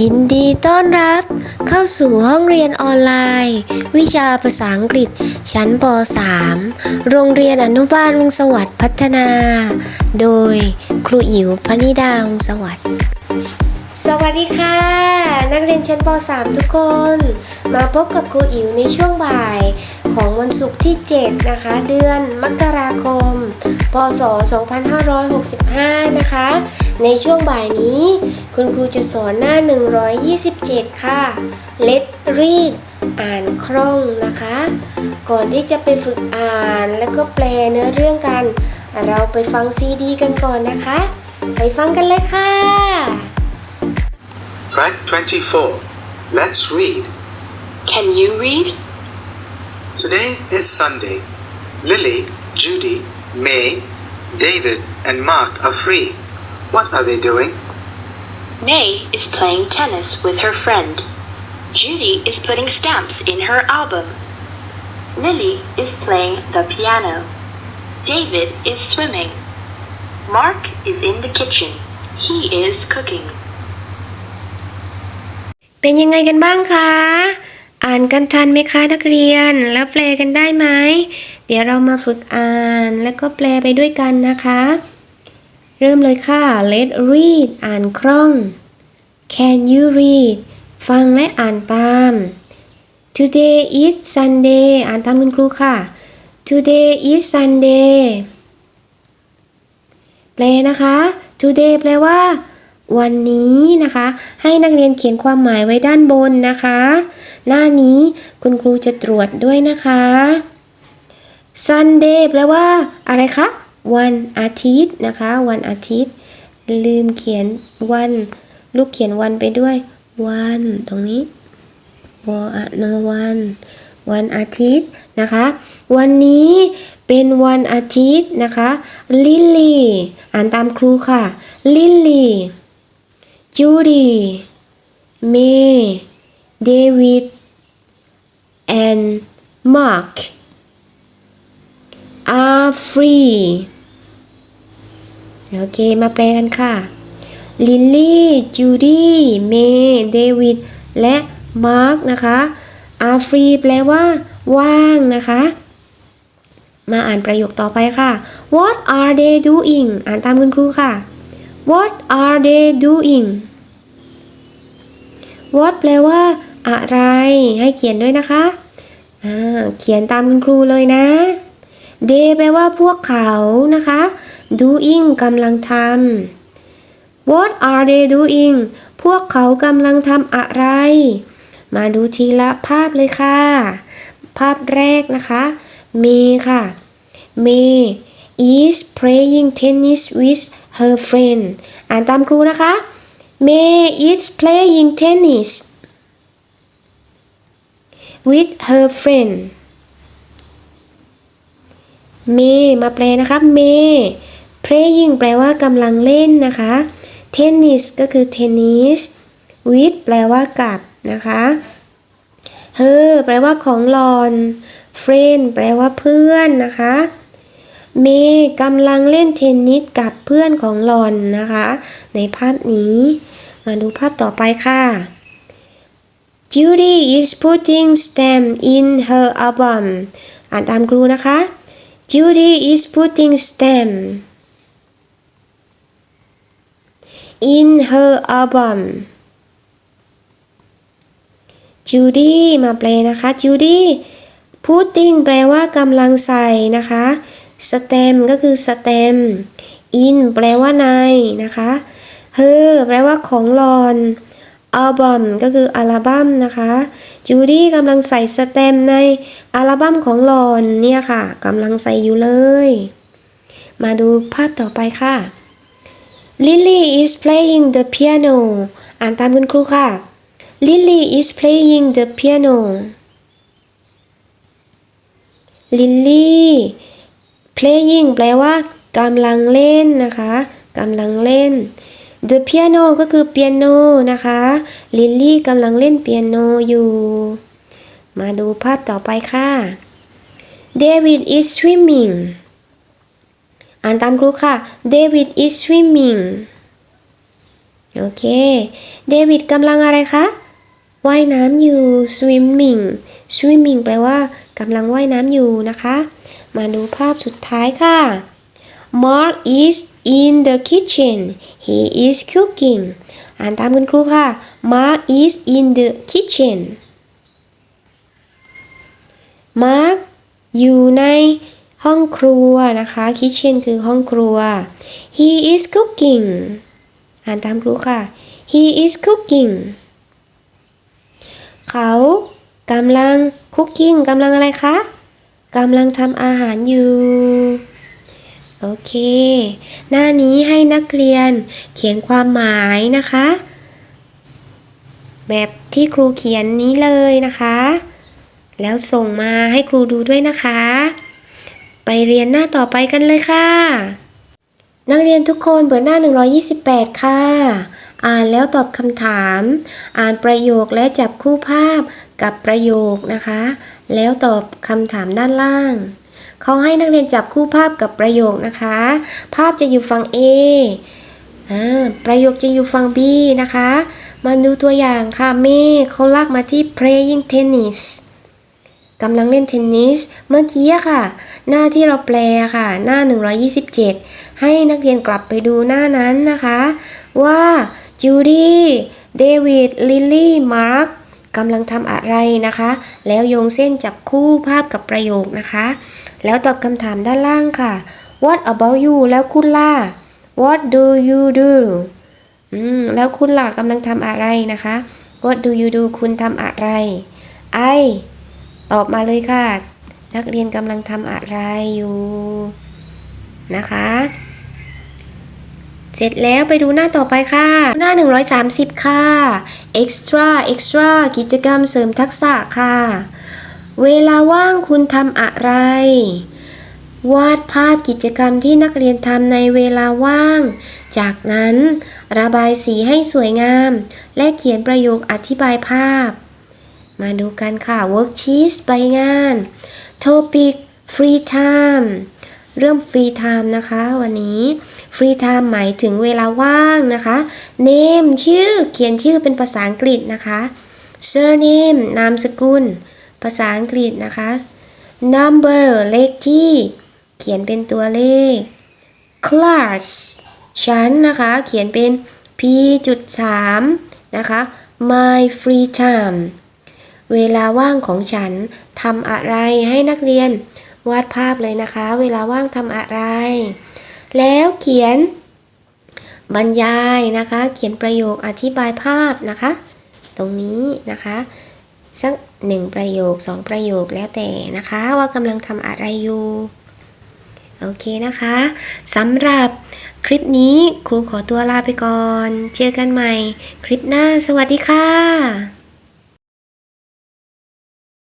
ยินดีต้อนรับเข้าสู่ห้องเรียนออนไลน์ วิชาภาษาอังกฤษ ชั้นป .3 โรงเรียนอนุบาลวงสวัสดิ์พัฒนา โดยครูอิ๋วพนิดาวงสวัสดิ์สวัสดีค่ะ นักเรียนชั้นป .3 ทุกคน มาพบกับครูอิ๋วในช่วงบ่าย ของวันศุกร์ที่ 7 นะคะ เดือนมกราคม พศ 2565 นะคะ ในช่วงบ่ายนี้ คุณครูจะสอนหน้า 127 ค่ะ Let read อ่านคล่องนะคะ ก่อนที่จะไปฝึกอ่านแล้วก็แปลเนื้อเรื่องกัน เราไปฟังซีดีกันก่อนนะคะ ไปฟังกันเลยค่ะ Track 24. Let's read. Can you read? Today is Sunday. Lily, Judy, May, David, and Mark are free. What are they doing? May is playing tennis with her friend. Judy is putting stamps in her album. Lily is playing the piano. David is swimming. Mark is in the kitchen. He is cooking. เป็นยังไงกันบ้างคะ อ่ านกันทันไหมคะนักเรียน แล้วแปลกันได้ไหม เดี๋ยวเรามาฝึกอ่านแล้วก็แปลไปด้วยกันนะคะ เริ่มเลยค่ะ Let read อ่านคล่อง Can you read ฟังและอ่านตาม Today is Sunday อ่านตามคุณครูค่ะ Today is Sunday แปลนะคะ Today แปลว่า วันนี้นะคะ ให้นักเรียนเขียนความหมายไว้ด้านบนนะคะ หน้านี้คุณครูจะตรวจด้วยนะคะ Sunday แปลว่าอะไรคะ วันอาทิตย์นะคะ วันอาทิตย์ ลืมเขียนวัน ลูกเขียนวันไปด้วย วัน ตรงนี้วอะนวัน วันอาทิตย์นะคะ วันนี้เป็นวันอาทิตย์นะคะลิลลี่อ่านตามครูค่ะลิลลี่ Judy, May, David, and Mark are free โอเค มาแปลกันค่ะ ลิลลี่ จูดี้ เมย์ เดวิด และมาร์คนะคะ are free แปลว่า ว่างนะคะ มาอ่านประโยคต่อไปค่ะ What are they doing อ่านตามคุณครูค่ะ What are they doing What แปลว่า อะไร ให้เขียนด้วยนะคะเขียนตามคุณครูเลยนะ They แปลว่าพวกเขานะคะ doing กำลังทำ What are they doing พวกเขากำลังทำอะไร มาดูทีละภาพเลยค่ะ ภาพแรกนะคะ May ค่ะ May is playing tennis with her friend อ่านตามครูนะคะ May is playing tennis with her friend May มาแปลนะคะ May playing แปลว่ากำลังเล่นนะคะ tennis ก็คือ tennis with แปลว่ากับนะคะ her แปลว่าของหลอน friend แปลว่าเพื่อนนะคะ เมกำลังเล่นเทนนิสกับเพื่อนของหลอนนะคะ ในภาพนี้ มาดูภาพต่อไปค่ะ Judy is putting stamp in her album อ่านตามครูนะคะ Judy is putting stamp in her album Judy มาแปลนะคะ Judy putting แปลว่ากำลังใส่นะคะ stem ก็คือ stem in แปลว่าในนะคะ her แปลว่าของหลอน album ก็คืออัลบั้มนะคะจูดี้กำลังใส่สเต็มในอัลบั้มของหลอนเนี่ยค่ะกำลังใส่อยู่เลย มาดูภาพต่อไปค่ะ Lily is playing the piano อ่านตามคุณครูค่ะ Lily is playing the piano Lily playing แปลว่ากำลังเล่นนะคะกำลังเล่น the piano ก็คือเปียโนนะคะลิลลี่กำลังเล่นเปียโนอยู่ มาดูภาพต่อไปค่ะ David is swimming อ่านตามครูค่ะ David is swimming โอเค เดวิดกำลังอะไรคะ ว่ายน้ำอยู่ swimming swimming แปลว่ากำลังว่ายน้ำอยู่นะคะ มาดูภาพสุดท้ายค่ะ Mark is in the kitchen he is cooking อ่านตามคุณครูค่ะ Mark is in the kitchen Mark อยู่ในห้องครัวนะคะ kitchen คือห้องครัว he is cooking อ่านตามครูค่ะ he is cooking เขากำลังคุกกิ้งกำลังอะไรคะกำลังทำอาหารอยู่ โอเค หน้านี้ให้นักเรียนเขียนความหมายนะคะ แบบที่ครูเขียนนี้เลยนะคะ แล้วส่งมาให้ครูดูด้วยนะคะ ไปเรียนหน้าต่อไปกันเลยค่ะ นักเรียนทุกคนเปิดหน้า 128 ค่ะ อ่านแล้วตอบคำถาม อ่านประโยคและจับคู่ภาพกับประโยคนะคะ แล้วตอบคำถามด้านล่าง เขาให้นักเรียนจับคู่ภาพกับประโยคนะคะ ภาพจะอยู่ฝั่ง A อ่าประโยคจะอยู่ฝั่ง B นะคะ มาดูตัวอย่างค่ะเมฆเขาลากมาที่ playing tennis กำลังเล่นเทนนิส เมื่อกี้ค่ะ หน้าที่เราแปลค่ะ หน้า 127 ให้นักเรียนกลับไปดูหน้านั้นนะคะ ว่าจูดี้เดวิดลิลลี่มาร์คกำลังทำอะไรนะคะ แล้วโยงเส้นจับคู่ภาพกับประโยคนะคะ แล้วตอบคำถามด้านล่างค่ะ What about you แล้วคุณล่ะ What do you do อืมแล้วคุณล่ะกำลังทำอะไรนะคะ What do you do คุณทำอะไร I ตอบมาเลยค่ะ นักเรียนกำลังทำอะไรอยู่นะคะ เสร็จแล้วไปดูหน้าต่อไปค่ะ หน้า 130 ค่ะ extra extra กิจกรรมเสริมทักษะค่ะ เวลาว่างคุณทำอะไร วาดภาพกิจกรรมที่นักเรียนทำในเวลาว่าง จากนั้นระบายสีให้สวยงาม และเขียนประโยคอธิบายภาพ มาดูกันค่ะ worksheet ใบงาน topic free time เริ่ม free time นะคะ วันนี้ free time หมายถึงเวลาว่างนะคะ name ชื่อเขียนชื่อเป็นภาษาอังกฤษนะคะ surname นามสกุล ภาษาอังกฤษนะคะ number เลขที่ เขียนเป็นตัวเลข class ชั้นนะคะ เขียนเป็น p จุด3นะคะ my free time เวลาว่างของฉันทำอะไรให้นักเรียนวาดภาพเลยนะคะ เวลาว่างทำอะไร แล้วเขียน บรรยายนะคะ เขียนประโยคอธิบายภาพนะคะ ตรงนี้นะคะสัก หนึ่งประโยคสองประโยคแล้วแต่นะคะว่ากำลังทำอะไรอยู่ โอเคนะคะสำหรับคลิปนี้ครูขอตัวลาไปก่อน เจอกันใหม่ คลิปหน้าสวัสดีค่ะ